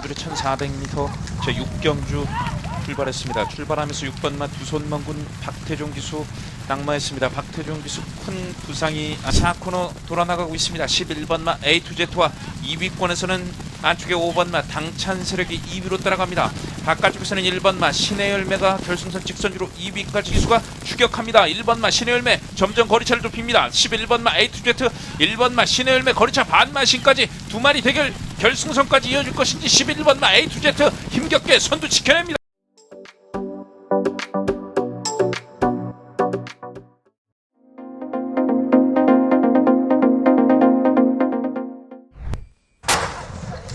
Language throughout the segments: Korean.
경주리 1400m 제 6경주 출발했습니다. 출발하면서 6번 마 두손먼 군 박태종 기수 낙마했습니다. 박태종 기수 큰 부상이 4코너 돌아나가고 있습니다. 11번 마 A to Z와 2위권에서는 안쪽에 5번 마 당찬 세력이 2위로 따라갑니다. 바깥쪽에서는 1번 마 신의 열매가 결승선 직선주로 2위까지 기수가 추격합니다. 1번 마 신의 열매 점점 거리차를 좁힙니다. 11번 마 A to Z 1번 마 신의 열매 거리차 반마신까지 두 마리 대결 결승선까지 이어질 것인지 11번 마 A to Z 힘겹게 선두 지켜냅니다.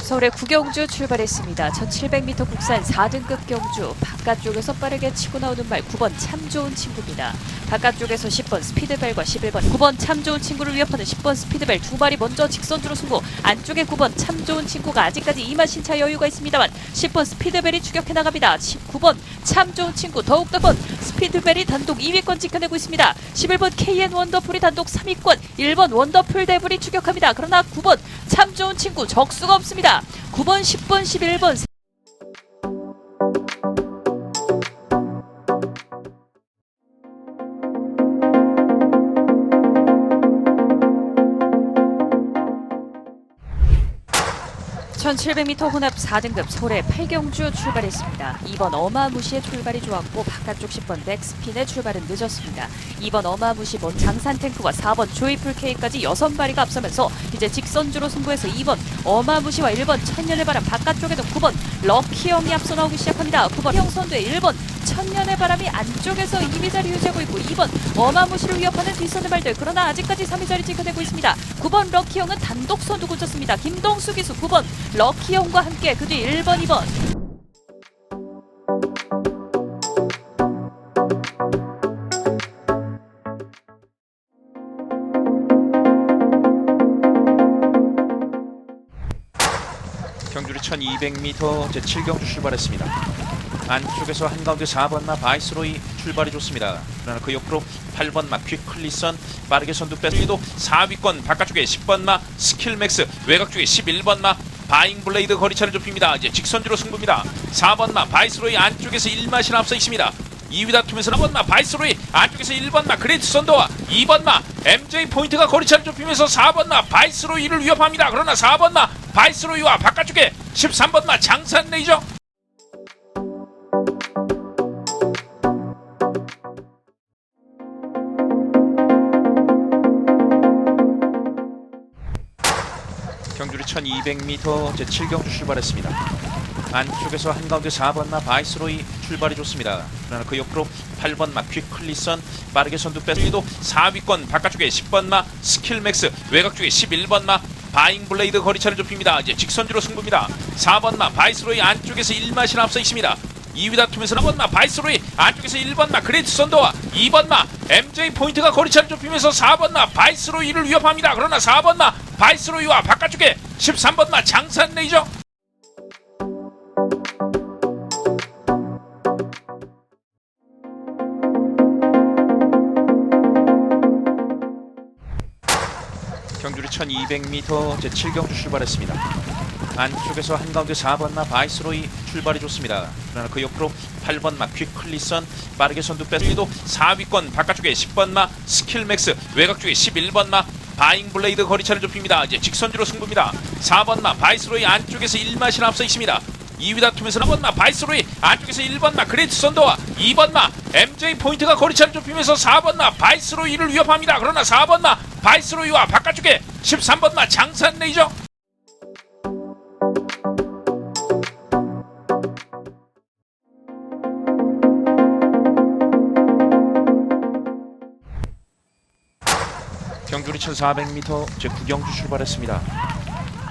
서울의 구경주 출발했습니다. 1700m 국산 4등급 경주 바깥쪽에서 빠르게 치고 나오는 말 9번 참 좋은 친구입니다. 바깥쪽에서 10번 스피드벨과 11번 9번 참 좋은 친구를 위협하는 10번 스피드벨 두 마리 먼저 직선주로 승부 안쪽에 9번 참 좋은 친구가 아직까지 이마 신차 여유가 있습니다만 10번 스피드벨이 추격해 나갑니다. 19번 참 좋은 친구 더욱더 번 스피드벨이 단독 2위권 지켜내고 있습니다. 11번 KN 원더풀이 단독 3위권 1번 원더풀 데블이 추격합니다. 그러나 9번 참 좋은 친구 적수가 없습니다. 9번, 10번, 11번 (1700m) 혼합 4등급 서울의 팔경주 출발했습니다. 2번 어마무시의 출발이 좋았고 바깥쪽 10번 백스핀의 출발은 늦었습니다. 2번 어마무시 먼 장산 탱크와 4번 조이풀 K까지 6마리가 앞서면서 이제 직선주로 승부해서 2번 어마무시와 1번 천년의 바람 바깥쪽에도 9번 럭키형이 앞서 나오기 시작합니다. 9번 형 선두의 1번 천년의 바람이 안쪽에서 2위 자리 유지하고 있고 2번 어마무시를 위협하는 뒷선의 발들 그러나 아직까지 3위 자리 지켜내고 있습니다. 9번 럭키형은 단독 선두 굳혔습니다. 김동수 기수 9번 럭키형과 함께 그 뒤 1번 2번 경주리 1200m 제 7경주 출발했습니다. 안쪽에서 한가운데 4번마 바이스로이 출발이 좋습니다. 그러나 그 옆으로 8번마 퀵클리선 빠르게 선두 뺏기도 4위권 바깥쪽에 10번마 스킬맥스 외곽 쪽에 11번마 바잉 블레이드 거리차를 좁힙니다. 이제 직선주로 승부입니다. 4번마 바이스로이 안쪽에서 1마신 앞서 있습니다. 2위 다투면서 4번마 바이스로이 안쪽에서 1번마 그레이트 선더와 2번마 MJ 포인트가 거리차를 좁히면서 4번마 바이스로이를 위협합니다. 그러나 4번마 바이스로이와 바깥쪽에 13번마 장산 레이저 경주리 1200m 제 7경주 출발했습니다. 안쪽에서 한가운데 4번마 바이스로이 출발이 좋습니다. 그러나 그 옆으로 8번마 퀵클리선 빠르게 선두 뺏기도 4위권 바깥쪽에 10번마 스킬맥스 외곽 쪽에 11번마 바잉 블레이드 거리차를 좁힙니다. 이제 직선주로 승부입니다. 4번마 바이스로이 안쪽에서 1마신 앞서 있습니다. 2위 다투면서 4번마 바이스로이 안쪽에서 1번마 그레이트 선더와 2번마 MJ 포인트가 거리차를 좁히면서 4번마 바이스로이를 위협합니다. 그러나 4번마 바이스로이와 바깥쪽에 13번마 장산 레이저 경주리 1200m 제 7경주 출발했습니다. 안쪽에서 한가운데 4번마 바이스로이 출발이 좋습니다. 그러나 그 옆으로 8번마 퀵클리선 빠르게 선두 뺏기도 4위권 바깥쪽에 10번마 스킬맥스 외곽 쪽에 11번마 바잉 블레이드 거리차를 좁힙니다. 이제 직선주로 승부입니다. 4번마 바이스로이 안쪽에서 1마신 앞서 있습니다. 2위 다투면서 4번마 바이스로이 안쪽에서 1번마 그레이트 선더와 2번마 MJ 포인트가 거리차를 좁히면서 4번마 바이스로이를 위협합니다. 그러나 4번마 바이스로이와 바깥쪽에 13번마 장산 레이저 경주리 1400m 제 9경주 출발했습니다.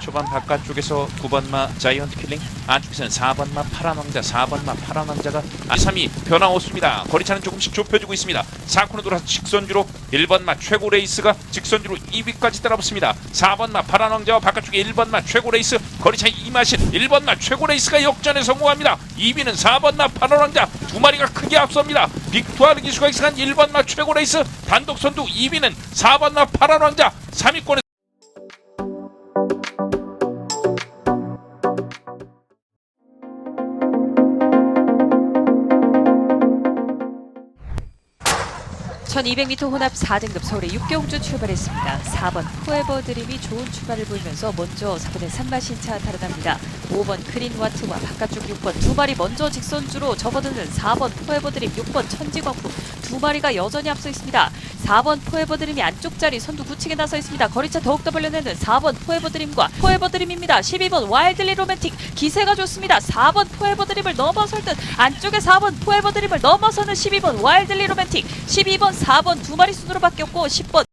초반 바깥쪽에서 9번마 자이언트 킬링 안쪽에서는 4번마 파란 왕자 4번마 파란 왕자가 2, 3위 변화 없습니다. 거리차는 조금씩 좁혀지고 있습니다. 4코너 돌아서 직선주로 1번마 최고 레이스가 직선주로 2위까지 따라붙습니다. 4번마 파란 왕자와 바깥쪽에 1번마 최고 레이스 거리차 2마신 1번마 최고 레이스가 역전에 성공합니다. 2위는 4번마 파란 왕자 두 마리가 크게 앞섭니다. 빅투아르 기수가 익숙한 1번마 최고 레이스 단독 선두 2위는 4번마 파란 왕자 3위권에 1200m 혼합 4등급 서울의 육경주 출발했습니다. 4번 포에버 드림이 좋은 출발을 보이면서 먼저 4번의 산마신차 달아납니다. 5번 크린와트와 바깥쪽 6번 두 마리 먼저 직선주로 접어드는 4번 포에버 드림 6번 천지광프 두 마리가 여전히 앞서 있습니다. 4번 포에버 드림이 안쪽 자리 선두 굳히게 나서 있습니다. 거리차 더욱더 벌려내는 4번 포에버 드림과 포에버 드림입니다. 12번 와일드리 로맨틱 기세가 좋습니다. 4번 포에버 드림을 넘어설 듯 안쪽에 4번 포에버 드림을 넘어서는 12번 와일드리 로맨틱 12번 4번 두 마리 순으로 바뀌었고 10번